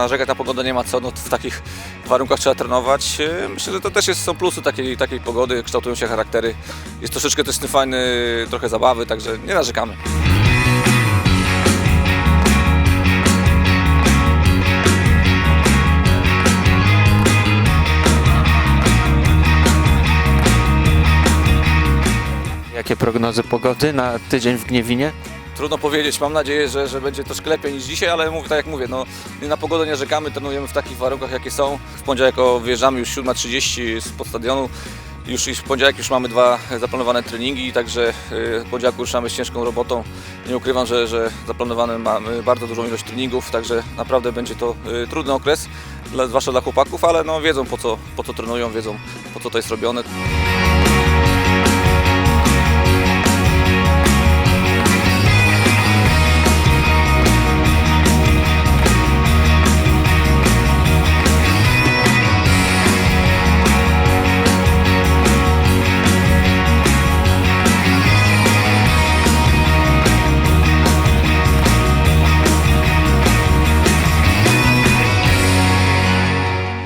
narzekać na pogodę nie ma co, no w takich warunkach trzeba trenować. E, Myślę, że to też jest, są plusy takiej, takiej pogody, kształtują się charaktery. Jest troszeczkę też fajny, trochę zabawy, także nie narzekamy. Jakie prognozy pogody na tydzień w Gniewinie? Trudno powiedzieć, mam nadzieję, że, że będzie troszkę lepiej niż dzisiaj, ale mówię, tak jak mówię, no, na pogodę nie rzekamy, trenujemy w takich warunkach jakie są. W poniedziałek o, wyjeżdżamy już 7.30 z pod stadionu. Już w poniedziałek już mamy dwa zaplanowane treningi, także y, w poniedziałku ruszamy z ciężką robotą. Nie ukrywam, że, że zaplanowane mamy bardzo dużą ilość treningów, także naprawdę będzie to y, trudny okres, zwłaszcza dla chłopaków, ale no, wiedzą po co, po co trenują, wiedzą po co to jest robione.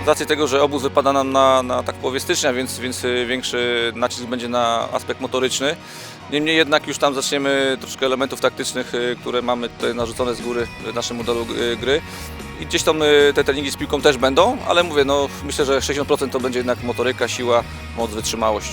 Racji tego, że obóz wypada nam na, na tak połowie stycznia, więc, więc y, większy nacisk będzie na aspekt motoryczny. Niemniej jednak już tam zaczniemy troszkę elementów taktycznych, y, które mamy tutaj narzucone z góry w naszym modelu y, gry. I gdzieś tam te treningi z piłką też będą, ale mówię, no myślę, że 60% to będzie jednak motoryka, siła, moc, wytrzymałość.